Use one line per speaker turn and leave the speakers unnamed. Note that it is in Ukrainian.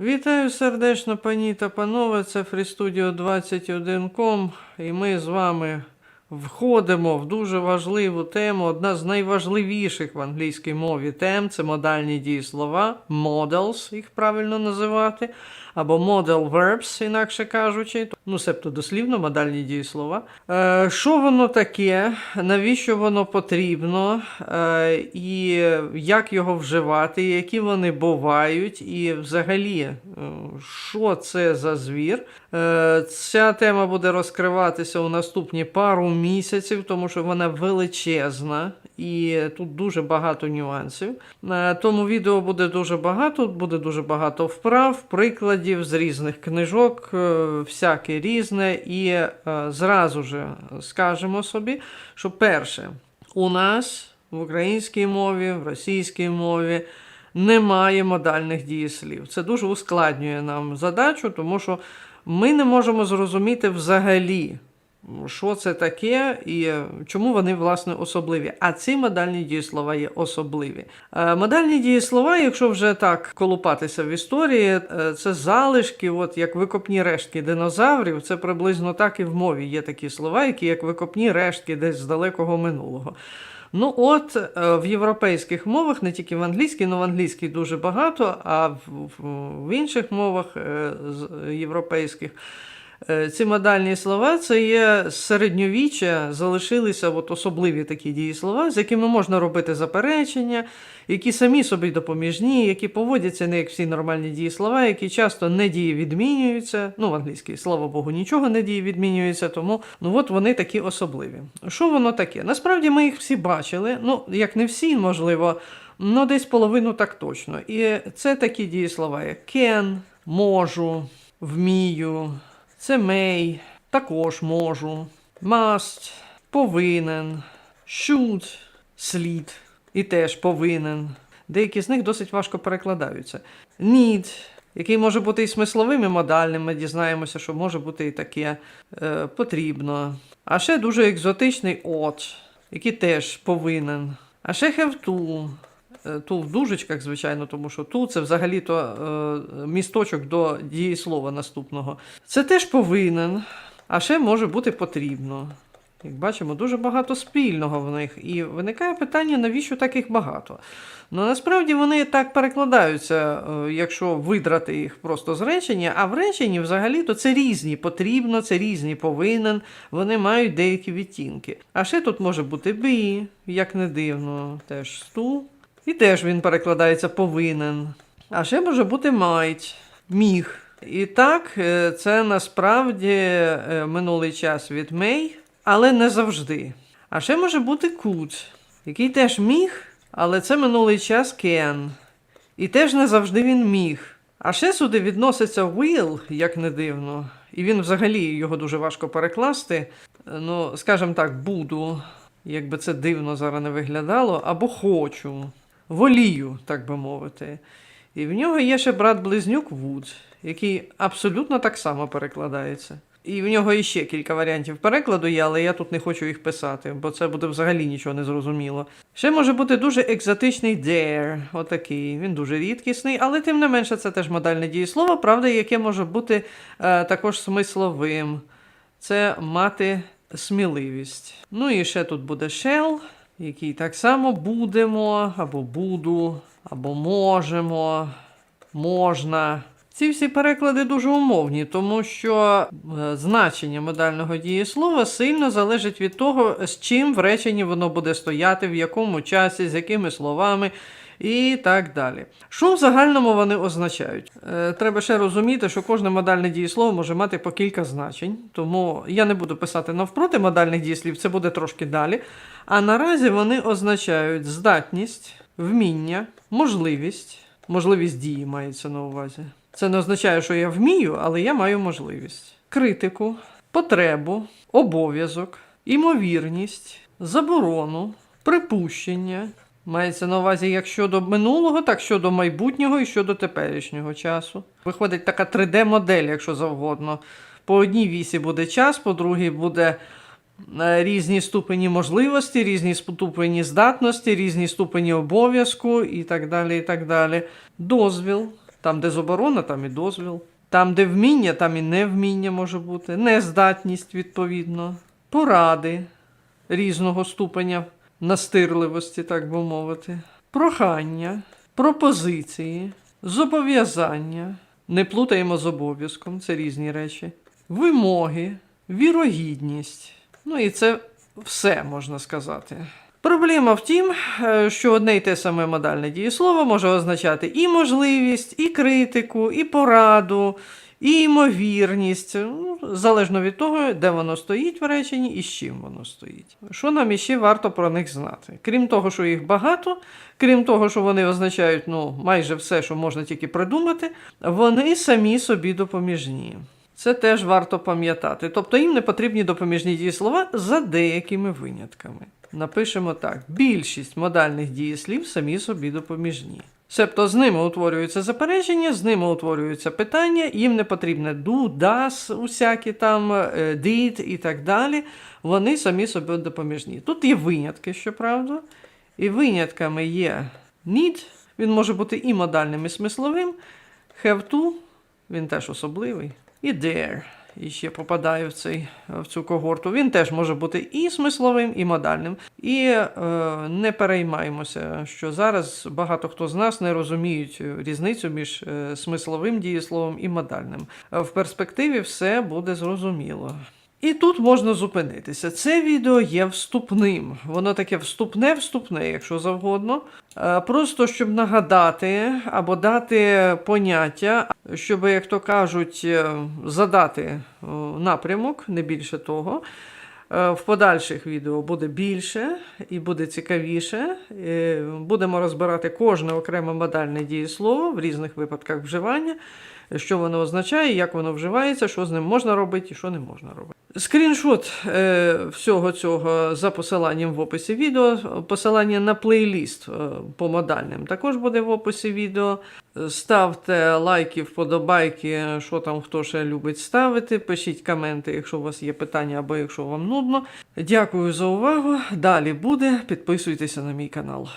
Вітаю сердечно, пані та панове. Це FreeStudio 21com, і ми з вами входимо в дуже важливу тему. Одна з найважливіших в англійській мові тем це модальні дієслова, models, їх правильно називати, або model verbs, інакше кажучи. Ну, себто дослівно, модальні дієслова. Е, що воно таке? Навіщо воно потрібно? Е, і як його вживати, які вони бувають, і взагалі, е, що це за звір? Е, Ця тема буде розкриватися у наступні пару місяців, тому що вона величезна і тут дуже багато нюансів. Е, Тому відео буде дуже багато, буде дуже багато вправ, прикладів з різних книжок, е, всяке різне. І е, зразу же скажемо собі, що перше, у нас в українській мові, в російській мові немає модальних дієслів. Це дуже ускладнює нам задачу, тому що ми не можемо зрозуміти взагалі, що це таке і чому вони власне особливі. А ці модальні дієслова є особливі. Е, Модальні дієслова, якщо вже так колупатися в історії, е, це залишки, от як викопні рештки динозаврів. Це приблизно так і в мові є такі слова, які як викопні рештки десь з далекого минулого. Ну, от е, в європейських мовах, не тільки в англійській, але в англійській дуже багато, а в, в, інших мовах європейських ці модальні слова це є середньовіччя, залишилися от особливі такі дієслова, з якими можна робити заперечення, які самі собі допоміжні, які поводяться не як всі нормальні дієслова, які часто не дієвідмінюються. Ну, в англійській, слава Богу, нічого не дієвідмінюється, тому ну от вони такі особливі. Що воно таке? Насправді ми їх всі бачили, ну, як не всі, можливо, ну десь половину так точно. І це такі дієслова, як can, можу, вмію, це may, також можу, must, повинен, should, слід і теж повинен. Деякі з них досить важко перекладаються. Need, який може бути і смисловим, і модальним. Ми дізнаємося, що може бути і таке е, потрібно. А ще дуже екзотичний ought, який теж повинен. А ще have to. Ту в дужечках, звичайно, тому що ту це взагалі-то е, місточок до дієслова наступного. Це теж повинен, а ще може бути потрібно. Як бачимо, дуже багато спільного в них. І виникає питання, навіщо так їх багато? Ну насправді вони так перекладаються, е, якщо видрати їх просто з речення, а в реченні взагалі-то це різні потрібно, це різні повинен, вони мають деякі відтінки. А ще тут може бути be, як не дивно, теж сту. І теж він перекладається повинен. А ще може бути might, міг. І так, е, це насправді е, минулий час від may, але не завжди. А ще може бути could, який теж міг, але це минулий час can. І теж не завжди він міг. А ще сюди відноситься will, як не дивно. І він взагалі його дуже важко перекласти. Ну, скажімо так, буду, якби це дивно зараз не виглядало, або хочу, волію, так би мовити. І в нього є ще брат-близнюк Вуд, який абсолютно так само перекладається. І в нього іще кілька варіантів перекладу є, але я тут не хочу їх писати, бо це буде взагалі нічого не зрозуміло. Ще може бути дуже екзотичний dare, отакий. Він дуже рідкісний, але тим не менше це теж модальне дієслово, правда, яке може бути е, також смисловим. Це мати сміливість. Ну і ще тут буде shall, який так само будемо, або буду, або можемо, можна. Ці всі переклади дуже умовні, тому що е, значення модального дієслова сильно залежить від того, з чим в реченні воно буде стояти, в якому часі, з якими словами і так далі. Що в загальному вони означають? Е, Треба ще розуміти, що кожне модальне дієслово може мати по кілька значень, тому я не буду писати навпроти модальних дієслів, це буде трошки далі. А наразі вони означають здатність, вміння, можливість, можливість дії мається на увазі. Це не означає, що я вмію, але я маю можливість. Критику, потребу, обов'язок, імовірність, заборону, припущення. Мається на увазі як щодо минулого, так щодо майбутнього і щодо теперішнього часу. Виходить така 3D-модель, якщо завгодно. По одній вісі буде час, по другій буде е, різні ступені можливості, різні ступені здатності, різні ступені обов'язку і так далі. і так далі. Дозвіл. Там, де заборона, там і дозвіл. Там, де вміння, там і невміння може бути, нездатність, відповідно, поради різного ступеня настирливості, так би мовити, прохання, пропозиції, зобов'язання. Не плутаємо з обов'язком, це різні речі, вимоги, вірогідність. Ну і це все можна сказати. Проблема в тім, е, що одне й те саме модальне дієслово може означати і можливість, і критику, і пораду, і ймовірність, ну, залежно від того, де воно стоїть в реченні і з чим воно стоїть. Що нам іще варто про них знати? Крім того, що їх багато, крім того, що вони означають ну, майже все, що можна тільки придумати, вони самі собі допоміжні. Це теж варто пам'ятати. Тобто їм не потрібні допоміжні дієслова за деякими винятками. Напишемо так: більшість модальних дієслів самі собі допоміжні. Себто з ними утворюються заперечення, з ними утворюються питання, їм не потрібне do, does, усякі там е, did і так далі. Вони самі собі допоміжні. Тут є винятки, щоправда. І винятками є need, він може бути і модальним, і смисловим. Have to, він теж особливий. І dare. Ще попадає в, цей, в цю когорту. Він теж може бути і смисловим, і модальним. І е, не переймаємося, що зараз багато хто з нас не розуміють різницю між е, смисловим дієсловом і модальним. Е, В перспективі все буде зрозуміло. І тут можна зупинитися. Це відео є вступним. Воно таке вступне-вступне, якщо завгодно. Е, Просто щоб нагадати або дати поняття, щоб, як то кажуть, е, задати напрямок, не більше того. Е, В подальших відео буде більше і буде цікавіше. Е, Будемо розбирати кожне окреме модальне дієслово в різних випадках вживання, що воно означає, як воно вживається, що з ним можна робити і що не можна робити. Скріншот е, всього цього за посиланням в описі відео. Посилання на плейліст е, по модальним також буде в описі відео. Ставте лайки, вподобайки, що там хто ще любить ставити. Пишіть коменти, якщо у вас є питання або якщо вам нудно. Дякую за увагу. Далі буде. Підписуйтеся на мій канал.